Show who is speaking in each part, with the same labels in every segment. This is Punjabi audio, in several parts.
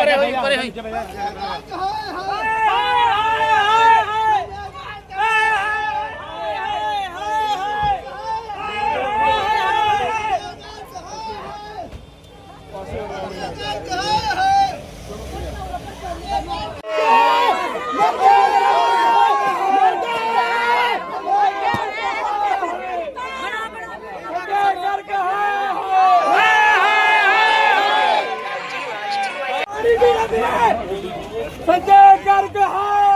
Speaker 1: ਪਰੇ ਹੋਈ ਪਰੇ ਹੋਈ।
Speaker 2: ਸੱਚੇ ਕਰਕ ਹਾਏ।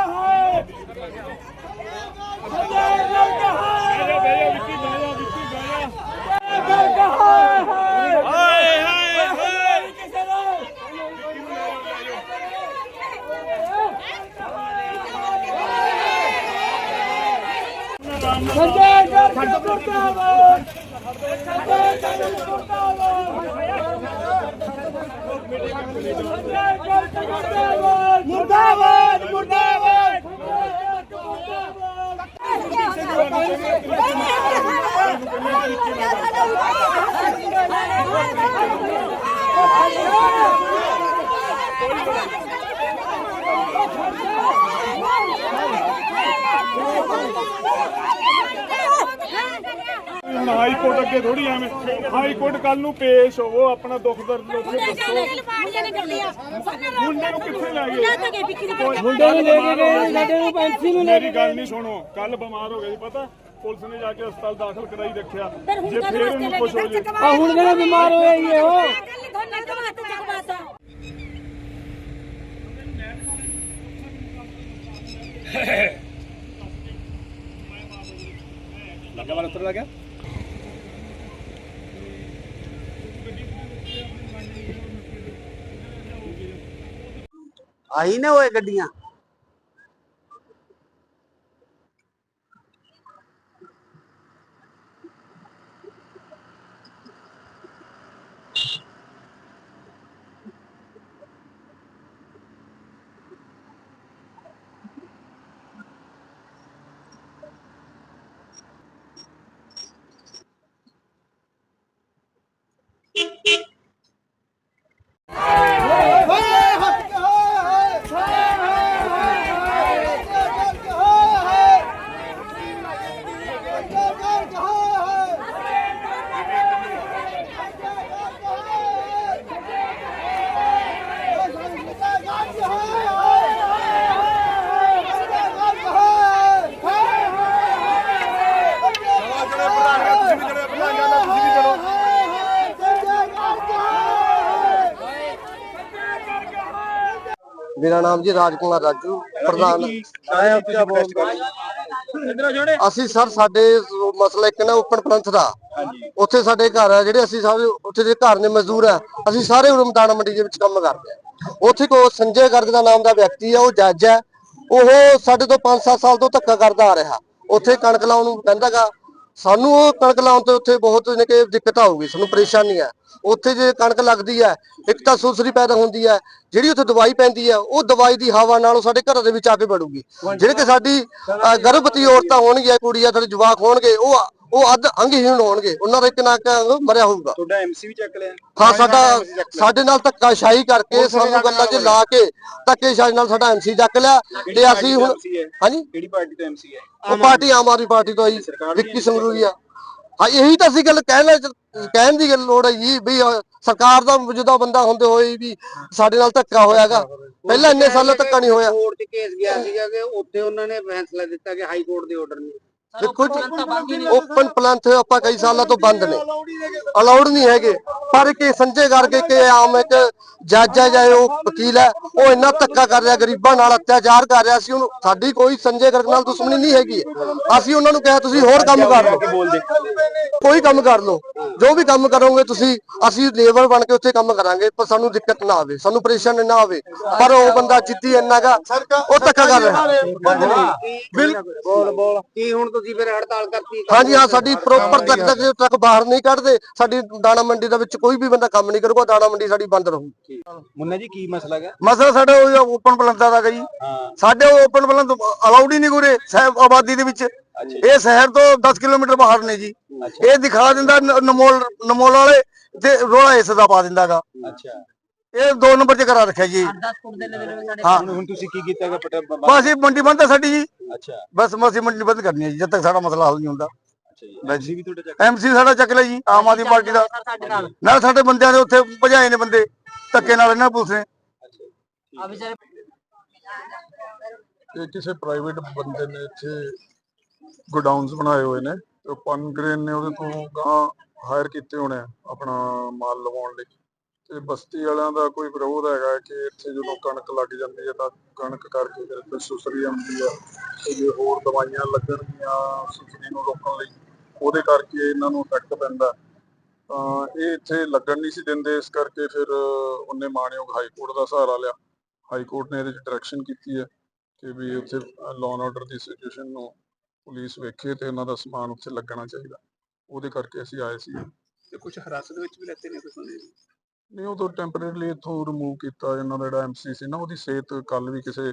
Speaker 2: Oh, my God.
Speaker 3: ਹੁਣ ਹਾਈ ਕੋਰਟ ਅੱਗੇ ਥੋੜੀ ਐਵੇਂ। ਹਾਈ ਕੋਰਟ ਕੱਲ ਨੂੰ ਪੇਸ਼ ਹੋਵੋ ਆਪਣਾ ਦੁੱਖ ਦਰਦ ਉੱਥੇ ਦੱਸੋ। ਮੁੰਡੇ ਨੂੰ ਕਿੱਥੇ ਲੈ ਗਏ?
Speaker 2: ਮੁੰਡੇ ਨੂੰ ਲੈ ਕੇ ਗਏ ਸਾਡੇ ਨੂੰ ਪੈਂਸੀ ਨੂੰ ਲੈ
Speaker 3: ਮੇਰੀ ਗੱਲ ਨਹੀਂ ਸੁਣੋ। ਕੱਲ ਬਿਮਾਰ ਹੋ ਗਿਆ ਸੀ ਪਤਾ? ਪੁਲਿਸ ਨੇ ਜਾ ਕੇ ਹਸਪਤਾਲ ਦਾਖਲ ਕਰਾਈ ਰੱਖਿਆ ਜੇ ਫੇਰ
Speaker 4: ਲੈ
Speaker 3: ਕੁਝ ਹੋ
Speaker 4: ਕੇ
Speaker 3: ਜੇ।
Speaker 2: ਆ ਹੁਣ ਜਿਹੜਾ ਬਿਮਾਰ ਹੋਇਆ ਹੀ ਹੈ ਉਹ।
Speaker 3: ਲੱਗਾ ਵਾਲਾ ਉੱਤਰ ਲੱਗਿਆ
Speaker 5: ਆਈ ਨਾ ਹੋਏ ਗੱਡੀਆਂ। ਮੇਰਾ ਨਾਮ ਜੀ ਰਾਜਕੁਮਾਰ ਰਾਜੂ ਪ੍ਰਧਾਨ। ਅਸੀਂ ਸਰ ਸਾਡੇ ਮਸਲਾ ਇੱਕ ਨਾ ਓਪਨ ਪਲੰਥ ਦਾ। ਉੱਥੇ ਸਾਡੇ ਘਰ ਆ ਜਿਹੜੇ ਅਸੀਂ ਸਾਰੇ ਉੱਥੇ ਦੇ ਘਰ ਨੇ ਮਜ਼ਦੂਰ ਆ ਅਸੀਂ ਸਾਰੇ ਉਰਮ ਦਾਣਾ ਮੰਡੀ ਦੇ ਵਿੱਚ ਕੰਮ ਕਰਦੇ ਆ। ਉੱਥੇ ਕੋ ਸੰਜੇ ਗਰਗ ਦਾ ਨਾਮ ਦਾ ਵਿਅਕਤੀ ਆ ਉਹ ਜੱਜ ਹੈ ਉਹ ਸਾਡੇ ਤੋਂ 5-7 ਸਾਲ ਤੋਂ ਧੱਕਾ ਕਰਦਾ ਆ ਰਿਹਾ। ਉੱਥੇ ਕਣਕ ਲਾਉਣ ਨੂੰ ਕਹਿੰਦਾਗਾ ਸਾਨੂੰ ਉਹ ਕਣਕ ਲਾਉਣ ਤੇ ਉੱਥੇ ਬਹੁਤ ਨੇ ਕਿ ਦਿੱਕਤ ਆਊਗੀ ਸਾਨੂੰ ਪਰੇਸ਼ਾਨੀ ਹੈ। ਉੱਥੇ ਜੇ ਕਣਕ ਲੱਗਦੀ ਹੈ ਇੱਕ ਤਾਂ ਸੁਸਰੀ ਪੈਦਾ ਹੁੰਦੀ ਹੈ ਜਿਹੜੀ ਉੱਥੇ ਦਵਾਈ ਪੈਂਦੀ ਹੈ ਉਹ ਦਵਾਈ ਦੀ ਹਵਾ ਨਾਲ ਉਹ ਸਾਡੇ ਘਰਾਂ ਦੇ ਵਿੱਚ ਆ ਕੇ ਵੜੂਗੀ। ਜਿਹੜੇ ਕਿ ਸਾਡੀ ਗਰਭਵਤੀ ਔਰਤਾਂ ਹੋਣਗੀਆਂ ਕੁੜੀਆਂ ਸਾਡੇ ਜਵਾਕ ਹੋਣਗੇ ਉਹ ਉਹ ਅੱਧ ਅੰਗਹੀਣ ਹੋਣਗੇ। ਉਹਨਾਂ ਦਾ ਇੱਕ ਨਾ ਇੱਕ ਅੰਗ ਮਰਿਆ ਹੋਊਗਾ।
Speaker 6: ਤੁਹਾਡਾ ਐਮਸੀ ਵੀ ਚੱਕ ਲਿਆ।
Speaker 3: ਹਾਂ ਸਾਡਾ ਸਾਡੇ ਨਾਲ ਧੱਕਾਸ਼ਾਹੀ ਕਰਕੇ ਸਾਨੂੰ ਗੱਲਾਂ 'ਚ ਲਾ ਕੇ ਧੱਕੇਸ਼ਾਹੀ ਨਾਲ ਸਾਡਾ ਐਮਸੀ ਚੱਕ ਲਿਆ। ਤੇ ਅਸੀਂ ਹੁਣ ਹਾਂਜੀ?
Speaker 6: ਕਿਹੜੀ ਪਾਰਟੀ ਤੋਂ ਐਮਸੀ ਹੈ?
Speaker 3: ਉਹ ਪਾਰਟੀ ਆਮ ਆਦਮੀ ਪਾਰਟੀ ਤੋਂ ਆਈ ਵਿੱਕੀ ਸੰਗਰੂਰੀਆ ਹਾਂ? ਇਹੀ ਤਾਂ ਅਸੀਂ ਗੱਲ ਕਹਿਣ ਲੱਗ- ਕਹਿਣ ਦੀ ਗੱਲ ਲੋੜ ਹੈ ਜੀ ਵੀ ਸਰਕਾਰ ਦਾ ਮੌਜੂਦਾ ਬੰਦਾ ਹੁੰਦੇ ਹੋਏ ਵੀ ਸਾਡੇ ਨਾਲ ਧੱਕਾ ਹੋਇਆਗਾ। ਪਹਿਲਾਂ ਇੰਨੇ ਸਾਲਾਂ ਧੱਕਾ ਨਹੀਂ ਹੋਇਆ।
Speaker 5: ਕੋਰਟ 'ਚ ਕੇਸ ਗਿਆ ਸੀਗਾ ਕਿ ਉੱਥੇ ਉਹਨਾਂ ਨੇ ਫੈਸਲਾ ਦਿੱਤਾ ਕਿ ਹਾਈ ਕੋਰਟ ਦੇ ਆਰਡਰ ਨੇ
Speaker 3: ਦੇਖੋ ਜੀ ਓਪਨ ਪਲੰਥ ਆਪਾਂ ਕਈ ਸਾਲਾਂ ਤੋਂ ਬੰਦ ਨੇ। ਅਲਾਉਡ ਨਹੀਂ ਹੈਗੇ। ਪਰ ਕਿ ਸੰਜੇ ਕਰਕੇ ਕਿ ਆਮ ਇੱਕ ਜੱਜ ਹੈ ਜਾਂ ਉਹ ਵਕੀਲ ਹੈ ਉਹ ਇੰਨਾ ਧੱਕਾ ਕਰ ਰਿਹਾ ਗਰੀਬਾਂ ਨਾਲ ਅਤਿਆਚਾਰ ਕਰ ਰਿਹਾ ਸੀ ਉਹਨੂੰ ਸਾਡੀ ਕੋਈ ਸੰਜੇ ਗਰਗ ਨਾਲ ਦੁਸ਼ਮਣੀ ਨਹੀਂ ਹੈਗੀ। ਅਸੀਂ ਉਹਨਾਂ ਨੂੰ ਕਿਹਾ ਤੁਸੀਂ ਹੋਰ ਕੰਮ ਕਰ ਲਓ। ਕੋਈ ਕੰਮ ਕਰ ਲਓ। ਜੋ ਵੀ ਕੰਮ ਕਰੋਗੇ ਤੁਸੀਂ ਅਸੀਂ ਲੇਬਰ ਬਣ ਕੇ ਉੱਥੇ ਕੰਮ ਕਰਾਂਗੇ ਪਰ ਸਾਨੂੰ ਦਿੱਕਤ ਨਾ ਆਵੇ। ਸਾਨੂੰ ਪਰੇਸ਼ਾਨੀ ਨਾ ਆਵੇ। ਪਰ ਉਹ ਬੰਦਾ ਜਿੱਦੀ ਇੰਨਾਗਾ ਉਹ ਧੱਕਾ ਕਰ ਰਿਹਾ।
Speaker 5: ਬਿਲ ਬੋਲ ਬੋਲ। ਕੀ ਹੁਣ ਤੁਸੀਂ ਫਿਰ ਹੜਤਾਲ ਕਰਤੀ
Speaker 3: ਹਾਂਜੀ ਹਾਂ ਸਾਡੀ ਪ੍ਰੋਪਰ ਤੱਕ ਤੱਕ ਤੱਕ ਬਾਹਰ ਨਹੀਂ ਕੱਢਦੇ ਸਾਡੀ ਦਾਣਾ ਮੰਡੀ ਦੇ ਵਿੱਚ ਕੋਈ ਵੀ ਬੰਦਾ ਕੰਮ ਨਹੀਂ ਕਰੂਗਾ ਦਾਣਾ ਮੰਡੀ ਸਾਡੀ ਬੰਦ ਰਹੂ।
Speaker 6: ਮੁੰਨਾ ਜੀ ਕੀ ਮਸਲਾ ਹੈ
Speaker 3: ਮਸਲਾ ਸਾਡਾ ਉਹ ਓਪਨ ਪਲੰਦਾ ਦਾ ਜੀ ਸਾਡੇ ਉਹ ਓਪਨ ਪਲੰਦ ਅਲਾਉਡ ਹੀ ਨਹੀਂ ਗੁਰੇ ਸਾਹਿਬ ਆਬਾਦੀ ਦੇ ਵਿੱਚ। ਇਹ ਸ਼ਹਿਰ ਤੋਂ 10 ਕਿਲੋਮੀਟਰ ਬਾਹਰ ਨੇ ਜੀ। ਇਹ ਦਿਖਾ ਦਿੰਦਾ ਨਮੋਲ ਨਮੋਲ ਵਾਲੇ ਤੇ ਰੋਲਾ ਇਸ ਦਾ ਪਾ ਦਿੰਦਾਗਾ।
Speaker 6: ਅੱਛਾ।
Speaker 1: ਇਹ ਦੋ ਨੰਬਰ 'ਚ ਕਰਾ ਰੱਖਿਆ ਜੀ।
Speaker 4: 10 ਫੁੱਟ ਦੇ ਲੈਵਲ ਵਿੱਚ ਸਾਡੇ
Speaker 1: ਹਾਂ।
Speaker 6: ਹੁਣ ਹੁਣ ਤੁਸੀਂ ਕੀ ਪਟਾ
Speaker 1: ਬਸ ਇਹ ਮੰਡੀ ਬੰਦ ਹੈ ਸਾਡੀ ਜੀ।
Speaker 6: ਅੱਛਾ।
Speaker 1: ਬਸ ਅਸੀਂ ਮੰਡੀ ਬੰਦ ਕਰਨੀ ਹੈ ਜੀ ਜਦ ਤੱਕ ਸਾਡਾ ਮਸਲਾ ਹੱਲ ਨਹੀਂ ਹੁੰਦਾ।
Speaker 6: ਅੱਛਾ ਜੀ।
Speaker 1: ਬਸ
Speaker 6: MC ਵੀ ਤੁਹਾਡਾ ਚੱਕ
Speaker 1: ਐਮਸੀ ਸਾਡਾ ਚੱਕ ਲਿਆ ਜੀ ਆਮ ਆਦਮੀ ਪਾਰਟੀ ਦਾ।
Speaker 4: ਸਰ ਸਾਡੇ ਨਾਲ।
Speaker 1: ਨਾਲ ਸਾਡੇ ਬੰਦਿਆਂ ਨੇ ਉੱਥੇ ਭਜਾਏ ਨੇ ਬੰਦੇ ਧੱਕੇ ਨਾਲ ਇਹਨਾਂ ਪੁਲਿਸ ਨੇ।
Speaker 4: ਆ ਵਿਚਾਰੇ
Speaker 7: ਇਹ ਕਿਸੇ ਪ੍ਰਾਈਵੇਟ ਬੰਦੇ ਨੇ ਇੱਥੇ ਗੋਡਾਊਨਸ ਬਣਾਏ ਹੋਏ ਨੇ। ਤੇ ਪਨਗ੍ਰੇਨ ਨੇ ਉਹਦੇ ਤੋਂ ਗਾਂ ਹਾਇਰ ਕੀਤੇ ਹੋਣੇ ਆ ਆਪਣਾ ਮਾਲ ਲਵਾਉਣ ਲਈ। ਤੇ ਬਸਤੀ ਵਾਲਿਆਂ ਦਾ ਕੋਈ ਵਿਰੋਧ ਹੈਗਾ ਕਿ ਇੱਥੇ ਜਦੋਂ ਕਣਕ ਲੱਗ ਜਾਂਦੀ ਹੈ ਤਾਂ ਕਣਕ ਕਰਕੇ ਫਿਰ ਇੱਥੇ ਸੁਸਰੀ ਆਉਂਦੀ ਆ ਤੇ ਜੇ ਹੋਰ ਦਵਾਈਆਂ ਲੱਗਣਗੀਆਂ ਸੁਸਰੀ ਨੂੰ ਰੋਕਣ ਲਈ, ਉਹਦੇ ਕਰਕੇ ਇਹਨਾਂ ਨੂੰ ਇਫੈਕਟ ਪੈਂਦਾ। ਤਾਂ ਇਹ ਇੱਥੇ ਲੱਗਣ ਨਹੀਂ ਸੀ ਦਿੰਦੇ, ਇਸ ਕਰਕੇ ਫਿਰ ਉਹਨੇ ਮਾਣਯੋਗ ਹਾਈ ਕੋਰਟ ਦਾ ਸਹਾਰਾ ਲਿਆ। ਹਾਈ ਕੋਰਟ ਨੇ ਇਹਦੇ ਚ ਡਾਇਰੈਕਸ਼ਨ ਕੀਤੀ ਹੈ ਕਿ ਵੀ ਉੱਥੇ ਲਾਅ ਆਰਡਰ ਦੀ ਸਿਚੁਏਸ਼ਨ ਨੂੰ ਪੁਲਿਸ ਵੇਖੇ ਤੇ ਉਹਨਾਂ ਦਾ ਸਮਾਨ ਉੱਥੇ ਲੱਗਣਾ ਚਾਹੀਦਾ। ਉਹਦੇ ਕਰਕੇ ਅਸੀਂ ਆਏ ਸੀ।
Speaker 6: ਤੇ ਕੁਝ ਹਰਾਸਤ ਵਿੱਚ ਵੀ ਲੈਤੇ ਨੇ ਕੁਝ
Speaker 7: ਨਹੀਂ, ਉਹ ਤੋਂ ਟੈਂਪਰੇਰੀਲੀ ਇੱਥੋਂ ਰਿਮੂਵ ਕੀਤਾ ਇਹਨਾਂ ਦਾ ਜਿਹੜਾ ਐਮਸੀ ਸੀ ਨਾ, ਉਹਦੀ ਸਿਹਤ ਕੱਲ ਵੀ ਕਿਸੇ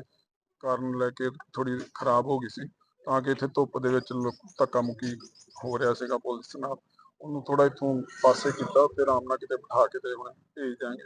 Speaker 7: ਕਾਰਨ ਲੈ ਕੇ ਥੋੜੀ ਖਰਾਬ ਹੋ ਗਈ ਸੀ, ਤਾਂ ਕਿ ਇੱਥੇ ਧੁੱਪ ਦੇ ਵਿੱਚ ਧੱਕਾ ਮੁੱਕੀ ਹੋ ਰਿਹਾ ਸੀਗਾ ਪੁਲਿਸ ਨਾਲ। ਉਹਨੂੰ ਥੋੜਾ ਇੱਥੋਂ ਪਾਸੇ ਕੀਤਾ ਤੇ ਆਰਾਮ ਨਾਲ ਕਿਤੇ ਬਿਠਾ ਕੇ ਤੇ ਹੁਣ ਭੇਜ ਦਿਆਂਗੇ।